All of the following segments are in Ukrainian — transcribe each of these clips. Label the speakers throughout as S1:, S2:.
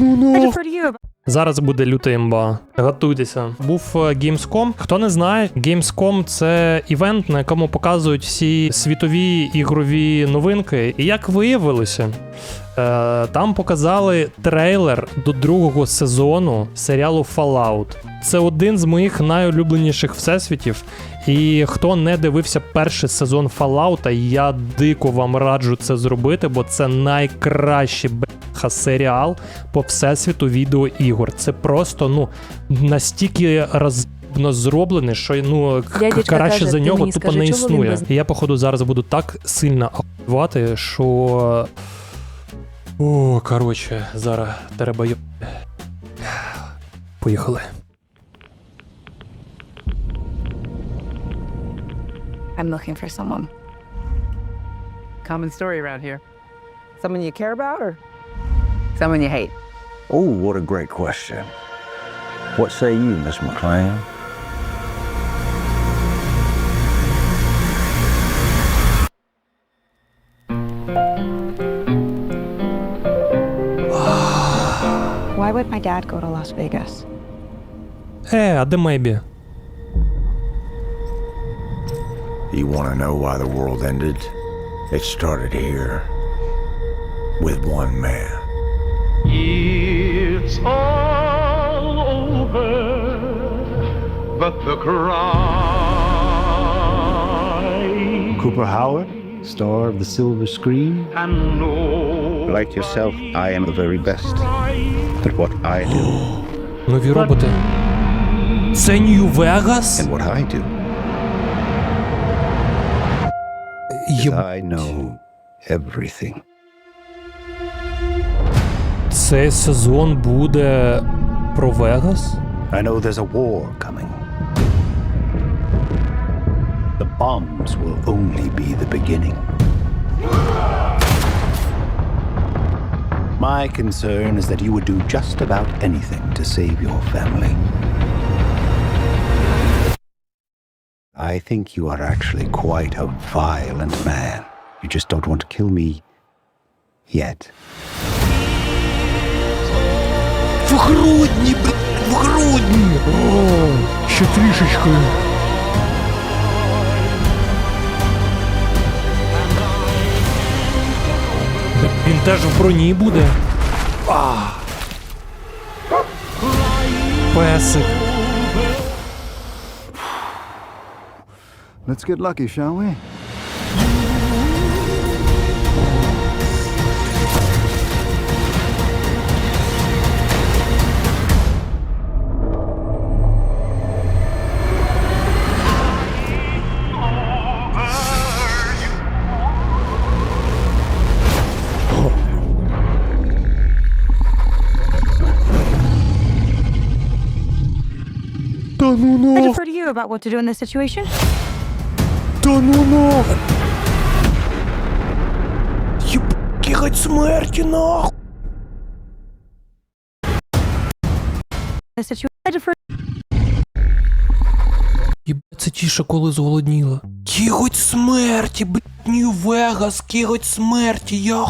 S1: ну ну.
S2: You.
S1: Зараз буде люта імба. Готуйтеся. Був е, Gamescom. Хто не знає, Gamescom — це івент, на якому показують всі світові ігрові новинки. І як виявилося, там показали трейлер до другого сезону серіалу Fallout. Це один з моїх найулюбленіших всесвітів. І хто не дивився перший сезон Fallout, я дико вам раджу це зробити, бо це найкращий бляха серіал по всесвіту відеоігор. Це просто ну настільки розбно зроблений, що ну
S2: Дядечка
S1: краще
S2: каже,
S1: за нього тупо
S2: скажи,
S1: не існує.
S2: без-
S1: І я, походу, зараз буду так сильно ахувати, що. О, коротше, зараз треба. йо- Поїхали.
S2: I'm looking for someone.
S3: Common story around here.
S4: Someone you care about or someone you hate?
S5: Oh, what a great question. What say you, Miss McLean?
S2: dad go to Las Vegas?
S1: Yeah, the maybe.
S5: You want to know why the world ended? It started here with one man.
S6: It's all over, but the cry.
S7: Cooper Howard, star of the silver screen.
S6: And no
S8: like yourself, I am the very best. at what I do
S1: Нові роботи. Це Нью-Вегас?
S8: and what I do.
S1: Єб...
S8: I know everything.
S1: Цей сезон буде про Вегас?
S8: I know there's a war coming. The bombs will only be the beginning. My concern is that you would do just about anything to save your family. I think you are actually quite a violent man. You just don't want to kill me yet.
S1: В грудні, блядь, в грудні! О, ще трішечки. Він теж в броні буде. А. Песик.
S7: Let's get lucky, shall we?
S2: Defer about what to do in this situation.
S1: та ну ну. Єб, кігать смерті нахуй.
S2: This situation. I defer.
S1: Єбать, це тіша, коли зголодніла. Кіготь смерті, блядь, Нью-Вегас, кіготь смерті, я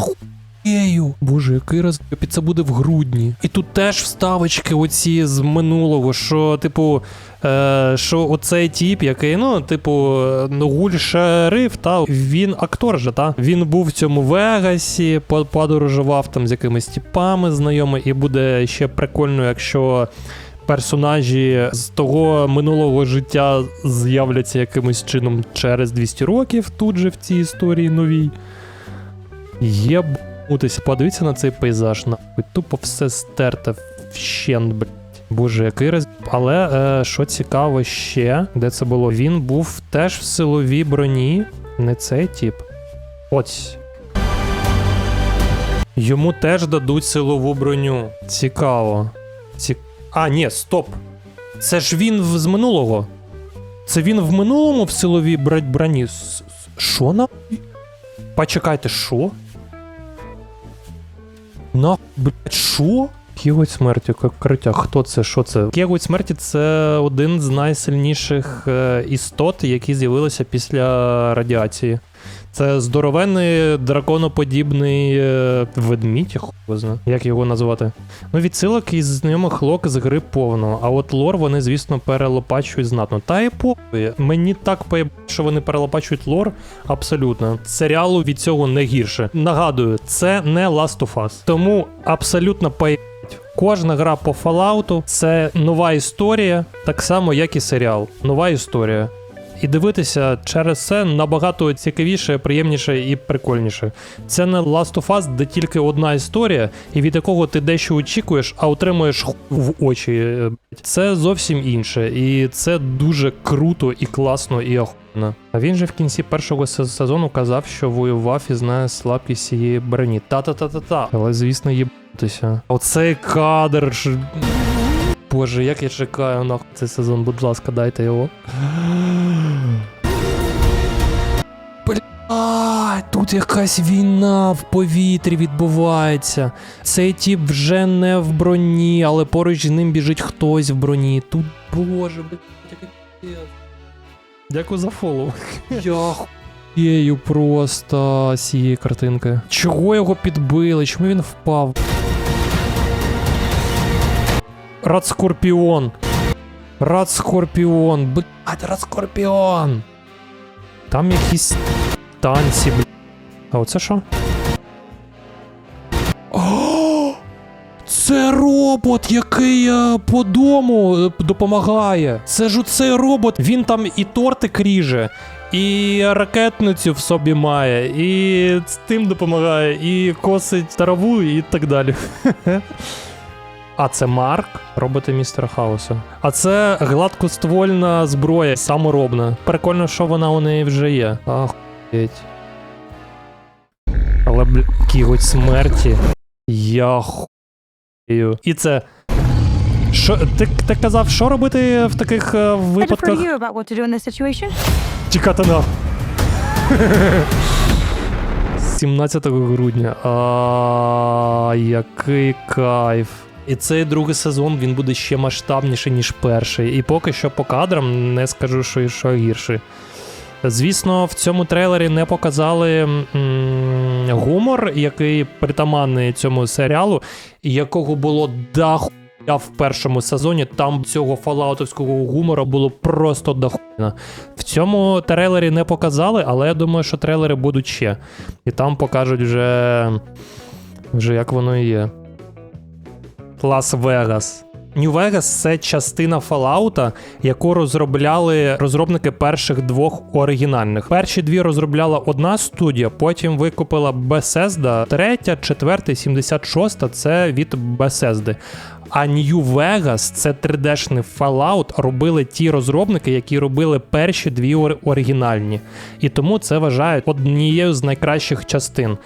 S1: хуєю. Боже, який раз це буде в грудні. І тут теж вставочки оці з минулого, що, типу, е, що оцей тіп, який, ну, типу, е, ну, гуль шериф, та він актор же, та? Він був в цьому Вегасі, подорожував там з якимись тіпами знайомий, і буде ще прикольно, якщо персонажі з того минулого життя з'являться якимось чином через 200 років тут же в цій історії новій. Єбутись, подивіться на цей пейзаж, нахуй. Тупо все стерте вщент, блядь. Боже, який раз. Але е, що цікаво ще, де це було? Він був теж в силовій броні, не цей тип. Ось. Йому теж дадуть силову броню. Цікаво. Ці... А, ні, стоп. Це ж він з минулого. Це він в минулому в силовій броні. Що на? Почекайте, що? На, блять, що? Кіготь смерті, криття. Хто це? Що це? Кіготь смерті це один з найсильніших е, істот, які з'явилися після радіації. Це здоровенний драконоподібний е, ведмідь, я знаю. Як його назвати? Ну, відсилок із знайомих лок з гри повно. А от лор вони, звісно, перелопачують знатно. Та і похуй. Мені так поєб, що вони перелопачують лор абсолютно. Серіалу від цього не гірше. Нагадую, це не Last of Us. Тому абсолютно поєб. Кожна гра по Fallout — це нова історія, так само, як і серіал. Нова історія. І дивитися через це набагато цікавіше, приємніше і прикольніше. Це не Last of Us, де тільки одна історія, і від якого ти дещо очікуєш, а отримуєш в очі. е. Це зовсім інше. І це дуже круто і класно і охуєнно. А він же в кінці першого сезону казав, що воював і знає слабкість цієї броні. Та-та-та-та-та. Але, звісно, їбатися. Оцей кадр. Боже, як я чекаю нахуй цей сезон, будь ласка, дайте його. Тут якась війна в повітрі відбувається. Цей тіп вже не в броні, але поруч з ним біжить хтось в броні. Тут, боже, блядь. Дякую за фоллоу. Я хуєю просто з цієї картинки. Чого його підбили? Чому він впав? Рад Скорпіон. Рад Скорпіон. Блядь, Рад Скорпіон. Там якісь танці, блядь. А оце що? Це робот, який е, по дому е, допомагає. Це ж оцей робот. Він там і тортик ріже, і ракетницю в собі має, і з тим допомагає, і косить траву, і так далі. А це Марк, роботи містера Хауса. А це гладкоствольна зброя, саморобна. Прикольно, що вона у неї вже є. Ахуєть. Але, кіготь смерті. Я хуєю. І це. Що, ти, ти казав, що робити в таких е, випадках? Тікати на. 17 грудня. А, який кайф. І цей другий сезон він буде ще масштабніший, ніж перший. І поки що по кадрам не скажу, що, і що гірший. Звісно, в цьому трейлері не показали м, гумор, який притаманний цьому серіалу, якого було даху в першому сезоні. Там цього фалаутовського гумору було просто дохуя. В цьому трейлері не показали, але я думаю, що трейлери будуть ще. І там покажуть вже, вже як воно і є. Лас-Вегас. Нью-Вегас це частина Fallout, яку розробляли розробники перших двох оригінальних. Перші дві розробляла одна студія, потім викупила Bethesda, третя, четверта, і 76 це від Bethesda. А New Vegas це 3D-шний Fallout робили ті розробники, які робили перші дві оригінальні. І тому це вважають однією з найкращих частин.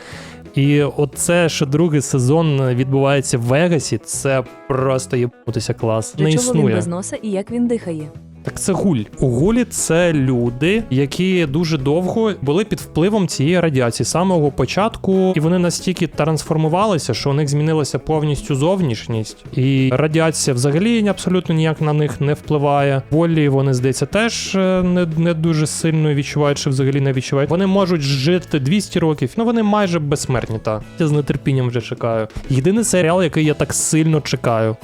S1: І оце, що другий сезон відбувається в Вегасі, це просто єбутися клас.
S3: Для
S1: Не
S3: чого він
S1: існує.
S3: без носа і як він дихає?
S1: Так це гуль. Гулі це люди, які дуже довго були під впливом цієї радіації з самого початку, і вони настільки трансформувалися, що у них змінилася повністю зовнішність, і радіація взагалі абсолютно ніяк на них не впливає. Болі вони здається теж е, не, не дуже сильно відчувають, чи взагалі не відчувають. Вони можуть жити 200 років, ну вони майже безсмертні. Та я з нетерпінням вже чекаю. Єдиний серіал, який я так сильно чекаю.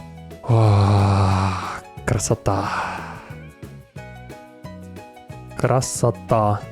S1: Ох, красота. Красота.